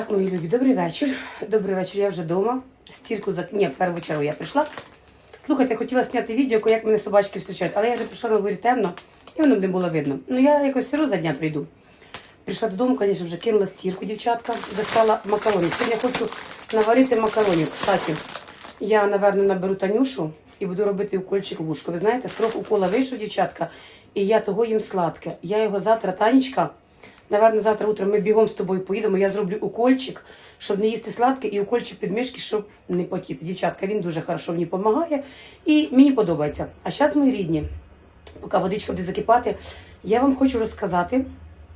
Так, мої любі, добрий вечір. Добрий вечір, я вже вдома. Стірку за... Ні, першу чергу я прийшла. Слухайте, хотіла зняти відео, як мене собачки зустрічають, але я вже прийшла на дворі темно, і воно не було видно. Ну я якось все за дня прийду. Прийшла додому, звісно, вже кинула стірку, дівчатка, достала макаронів. Сьогодні я хочу наварити макаронів. Кстати, я, напевно, наберу Танюшу і буду робити укольчик в вушко. Ви знаєте, срок укола вийшов, дівчатка, і я того їм сладке. Я його завтра, Танечка, Наверно, завтра утром ми бігом з тобою поїдемо. Я зроблю укольчик, щоб не їсти сладке, і укольчик під мишки, щоб не потіти. Дівчатка, він дуже хорошо мені допомагає і мені подобається. А зараз, мої рідні, поки водичка буде закипати, я вам хочу розказати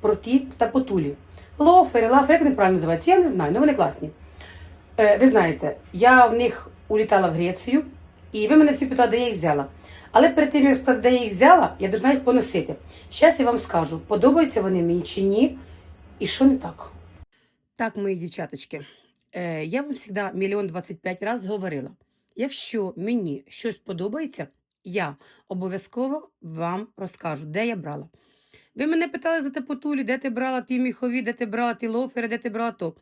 про ті тапотулі. Лофери, лафери, як вони правильно називаються, я не знаю, але вони класні. Е, ви знаєте, я в них улітала в Грецію, і ви мене всі питали, де я їх взяла. Але перед тим, як сказати, де я їх взяла, я должна їх поносити. Зараз я вам скажу, подобаються вони мені чи ні, і що не так. Так, мої дівчаточки, е, я вам завжди мільйон двадцять п'ять разів говорила. Якщо мені щось подобається, я обов'язково вам розкажу, де я брала. Ви мене питали за тепотулі, де ти брала ті міхові, де ти брала ті лофери, де ти брала то.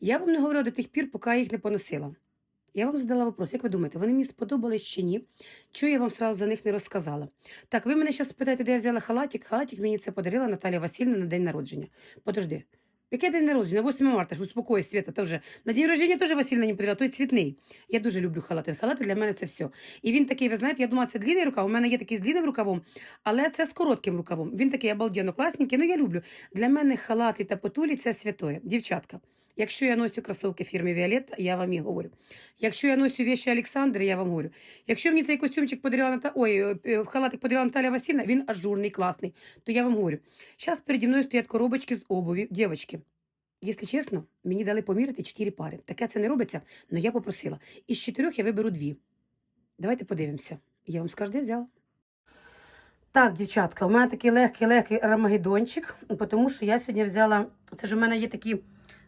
Я вам не говорила до тих пір, поки я їх не поносила. Я вам задала вопрос, як ви думаєте, вони мені сподобались чи ні? Чого я вам сразу за них не розказала? Так, ви мене зараз спитаєте, де я взяла халатик. Халатик мені це подарила Наталія Васильівна на день народження. Подожди. Яке день народження? 8 марта, ж успокой, Света, теж. На день народження теж Васильівна мені подарила, той цвітний. Я дуже люблю халати. Халати для мене це все. І він такий, ви знаєте, я думала, це длинний рукав. У мене є такий з длинним рукавом, але це з коротким рукавом. Він такий обалденно класненький, ну я люблю. Для мене халати та потулі це святоє. Дівчатка. Якщо я ношу кросовки фірми Віолетта, я вам їх говорю. Якщо я ношу вещи Олександра, я вам говорю. Якщо мені цей костюмчик подарила Ната... Ой, е, халатик подарила Наталя Васильівна, він ажурний, класний, то я вам говорю. Зараз переді мною стоять коробочки з обуві. Дівчатки, Якщо чесно, мені дали поміряти чотири пари. Таке це не робиться, але я попросила. Із чотирьох я виберу дві. Давайте подивимося. Я вам скажу, де взяла. Так, дівчатка, у мене такий легкий-легкий рамагеддончик, тому що я сьогодні взяла. Це ж у мене є такі,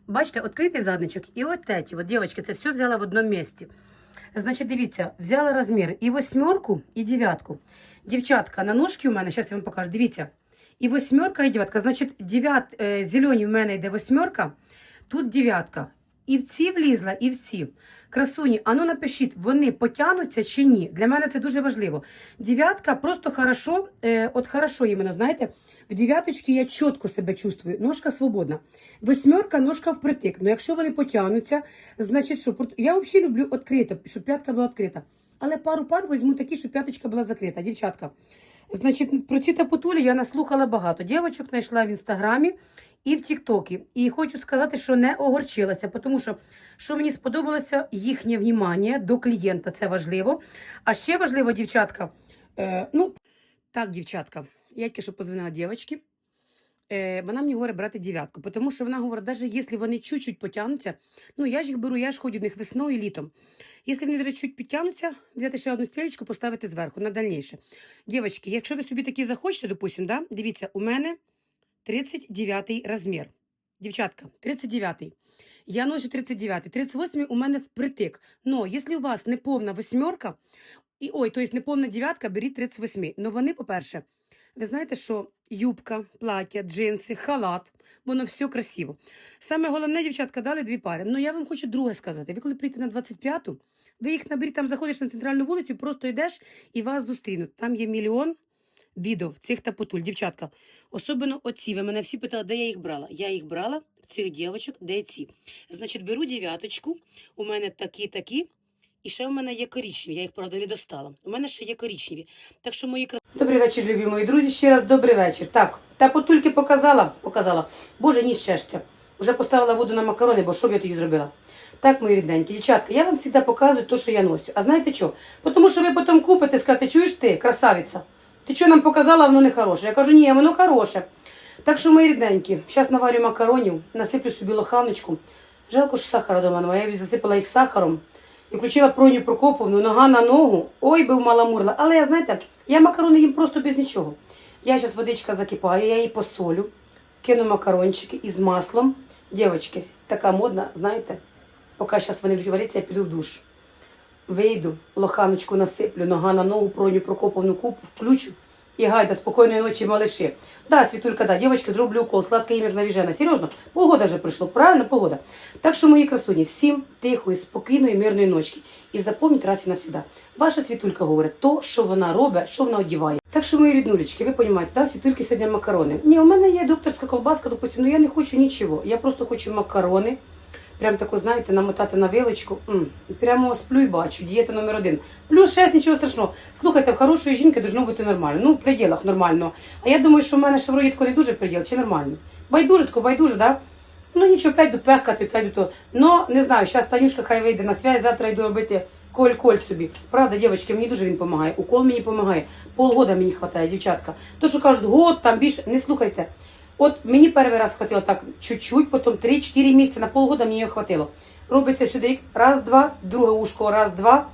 бачите, відкритий задничок і от ті. От, дівчатки, це все взяла в одному місці. Значить, дивіться, взяла розмір і восьмерку, і дев'ятку. Дівчатка, на ножки у мене, зараз я вам покажу, дивіться. І восьмерка, і дев'ятка. Значить, дев'ят, е, зелені в мене йде восьмерка, тут дев'ятка. І в ці влізла, і в ці. Красуні, а ну напишіть, вони потягнуться чи ні. Для мене це дуже важливо. Дев'ятка просто хорошо, е, от хорошо іменно, знаєте, в дев'яточці я чітко себе чувствую, ножка свободна. Восьмерка, ножка впритик. Ну якщо вони потягнуться, значить, що я взагалі люблю відкрито, щоб п'ятка була відкрита. Але пару пар візьму такі, щоб п'яточка була закрита. Дівчатка. Значить, про ці тапутулі я наслухала багато. Дівчаток знайшла в інстаграмі і в Тіктокі. І хочу сказати, що не огорчилася, тому що, що мені сподобалося їхнє внімання до клієнта, це важливо. А ще важливо, дівчатка. Е, ну, так, дівчатка, я тільки що позвонила дівчатці. Е, вона мені говорить брати дев'ятку, тому що вона говорить, навіть якщо вони чуть-чуть потягнуться, ну я ж їх беру, я ж ходжу в них весною і літом. Якщо вони навіть чуть підтягнуться, взяти ще одну стрілечку, поставити зверху на дальніше. Дівчатки, якщо ви собі такі захочете, допустим, да, дивіться, у мене 39 розмір. Дівчатка, 39. Я ношу 39. 38 у мене впритик. Но якщо у вас не повна восьмерка, і ой, то есть не повна дев'ятка, беріть 38. Ну вони, по-перше, ви знаєте, що юбка, плаття, джинси, халат, воно все красиво. Саме головне, дівчатка, дали дві пари. Ну я вам хочу друге сказати. Ви коли прийдете на 25-ту, ви їх наберіть, там заходиш на центральну вулицю, просто йдеш і вас зустрінуть. Там є мільйон відео в цих тапотуль. Дівчатка, особливо оці. Ви мене всі питали, де я їх брала. Я їх брала в цих дівчаток, де ці. Значить, беру дев'яточку, у мене такі-такі. І ще у мене є коричневі, я їх, правда, не достала. У мене ще є коричневі. Так що мої Добрий вечір, любі мої друзі. Ще раз добрий вечір. Так, та потульки показала, показала. Боже, ні щастя. Вже поставила воду на макарони, бо що б я тоді зробила? Так, мої рідненькі, дівчатка, я вам завжди показую те, що я носю. А знаєте що? Тому що ви потім купите, скажете, чуєш ти, красавиця, ти що нам показала, воно не хороше. Я кажу, ні, воно хороше. Так що, мої рідненькі, зараз наварю макаронів, насиплю собі лоханочку. Жалко, що сахара дома немає. Я засипала їх сахаром включила Проню Прокоповну, нога на ногу. Ой, би маламурла. Але я, знаєте, я макарони їм просто без нічого. Я зараз водичка закипаю, я її посолю, кину макарончики із маслом. Дівчатки, така модна, знаєте, поки зараз вони будуть варитися, я піду в душ. Вийду, лоханочку насиплю, нога на ногу, Проню Прокоповну купу, включу І гайда, спокійної ночі, малыші. Да, Світулька, да, дівчатки, зроблю укол, сладке ім'я навіжена. Серйозно, полгода вже пройшло, правильно, полгода. Так що, мої красуні, всім тихої, спокійної, мирної ночки. І запам'ятайте раз і навсегда. Ваша Світулька говорить то, що вона робить, що вона одіває. Так що, мої ріднулечки, ви розумієте, да, Світульки сьогодні макарони. Ні, у мене є докторська колбаска, допустим, ну я не хочу нічого. Я просто хочу макарони. Прям таку, знаєте, намотати на вилочку. М, Прямо сплю і бачу, дієта номер один. Плюс 6, нічого страшного. Слухайте, в хорошої жінки должно бути нормально. Ну, в пределах нормально. А я думаю, що в мене тако не дуже предел, чи нормально. Байдуже, тако, байдуже, да? Ну нічого, п'ять до пехкати, п'ять того. Но не знаю, зараз Танюшка хай вийде на связь, завтра йду робити коль-коль собі. Правда, дівчатки, мені дуже він допомагає. Укол мені допомагає. Полгода мені хватає, дівчатка. То, що кажуть, год, там більше, не слухайте. От мені перший раз хватило так чуть-чуть, потім 3-4 місяці, на полгода мені його хватило. Робиться сюди раз, два, друге ушко, раз, два.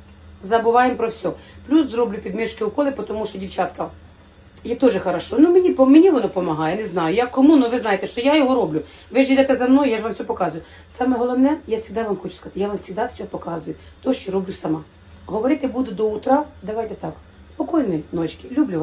Забуваємо про все. Плюс зроблю підмішки уколи, тому що дівчатка. І теж хорошо. Ну мені мені воно допомагає, не знаю. Я кому, ну ви знаєте, що я його роблю. Ви ж йдете за мною, я ж вам все показую. Саме головне, я завжди вам хочу сказати, я вам завжди все показую. То, що роблю сама. Говорити буду до утра. Давайте так. Спокійної ночки. Люблю вас.